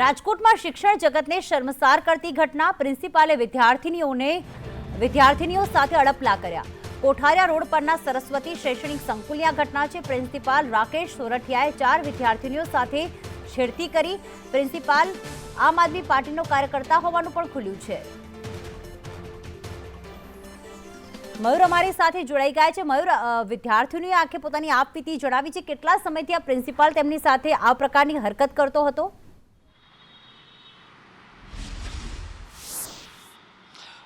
રાજકોટમાં શિક્ષણ જગતને શર્મસાર કરતી ઘટના પ્રિન્સિપાલે વિદ્યાર્થીનીઓને વિદ્યાર્થીનીઓ સાથે અડપલા કર્યા. કોઠારિયા રોડ પરના સરસ્વતી શૈક્ષણિક સંકુલની ઘટના છે. પ્રિન્સિપાલ રાકેશ સોરઠિયાએ ચાર વિદ્યાર્થીનીઓ સાથે છેડતી કરી. પ્રિન્સિપાલ આમ આદમી પાર્ટીનો કાર્યકર્તા હોવાનું પણ ખુલ્યું છે. મયુર અમારી સાથે જોડાઈ ગયા છે. મયુર વિદ્યાર્થીઓની આંખે આખે પોતાની આપવીતી જણાવી છે. કેટલા સમયથી આ પ્રિન્સિપાલ તેમની સાથે આ પ્રકારની હરકત કરતો હતો?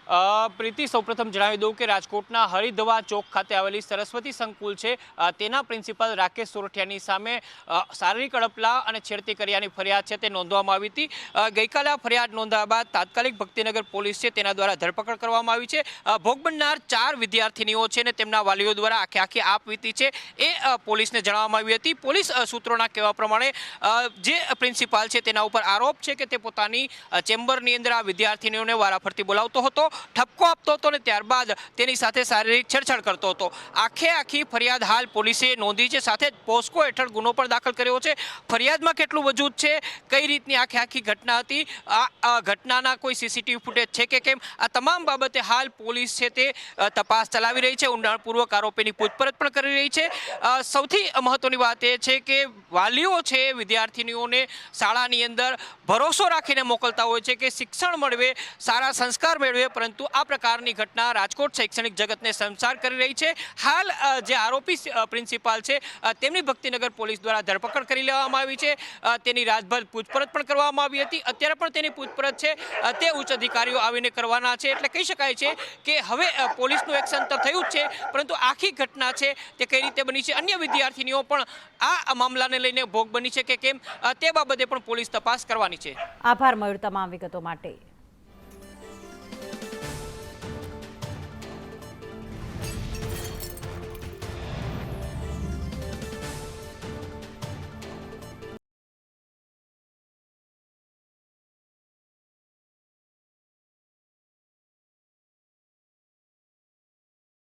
પ્રીતિ, સૌપ્રથમ જણાવી દઉં કે રાજકોટના હરિધવા ચોક ખાતે આવેલી સરસ્વતી સંકુલ છે. તેના પ્રિન્સિપાલ રાકેશ સોરઠિયાની સામે શારીરિક અડપલા અને છેડતી કર્યાની ફરિયાદ છે તે નોંધવામાં આવી હતી. ગઈકાલે આ ફરિયાદ નોંધાયા બાદ તાત્કાલિક ભક્તિનગર પોલીસ છે તેના દ્વારા ધરપકડ કરવામાં આવી છે. ભોગ બનનાર ચાર વિદ્યાર્થીનીઓ છે ને તેમના વાલીઓ દ્વારા આખે આખી આપવીતી છે એ પોલીસને જણાવવામાં આવી હતી. પોલીસ સૂત્રોના કહેવા પ્રમાણે જે પ્રિન્સિપાલ છે તેના ઉપર આરોપ છે કે તે પોતાની ચેમ્બરની અંદર આ વિદ્યાર્થીનીઓને વારાફરતી બોલાવતો હતો. ઠપકો આપતો હતો અને ત્યારબાદ તેની સાથે શારીરિક છેડછાડ કરતો હતો. આખે આખી ફરિયાદ હાલ પોલીસે નોંધી છે. સાથે પોસ્કો હેઠળ ગુનો પણ દાખલ કર્યો છે. ફરિયાદમાં કેટલું વજૂદ છે? કઈ રીતની આખે આખી ઘટના હતી? આ ઘટનાના કોઈ સીસીટીવી ફૂટેજ છે કે કેમ? આ તમામ બાબતે હાલ પોલીસ છે તે તપાસ ચલાવી રહી છે. ઊંડાણપૂર્વક આરોપીની પૂછપરછ પણ કરી રહી છે. સૌથી મહત્વની વાત એ છે કે વાલીઓ છે, વિદ્યાર્થીનીઓને શાળાની અંદર ભરોસો રાખીને મોકલતા હોય છે કે શિક્ષણ મળવે, સારા સંસ્કાર મેળવે, પરંતુ આ પ્રકારની ઘટના રાજકોટ શૈક્ષણિક જગતને સંસાર કરી રહી છે. હાલ જે આરોપી પ્રિન્સિપાલ છે તેમની ભક્તિનગર પોલીસ દ્વારા ધરપકડ કરી લેવામાં આવી છે. તેની રાજભર પૂછપરછ પણ કરવામાં આવી હતી. અત્યારે પણ તેની પૂછપરછ છે. તે ઉચ્ચ અધિકારીઓ આવીને કરવાના છે. એટલે કહી શકાય છે કે હવે પોલીસનું એક્શન તો થયું જ છે, પરંતુ આખી ઘટના છે તે કઈ રીતે બની છે? અન્ય વિદ્યાર્થીનીઓ પણ આ મામલાને લઈને ભોગ બની છે કે કેમ? તે બાબતે પણ પોલીસ તપાસ કરવાની છે. આભાર, મયુર, તમામ વિગતો માટે.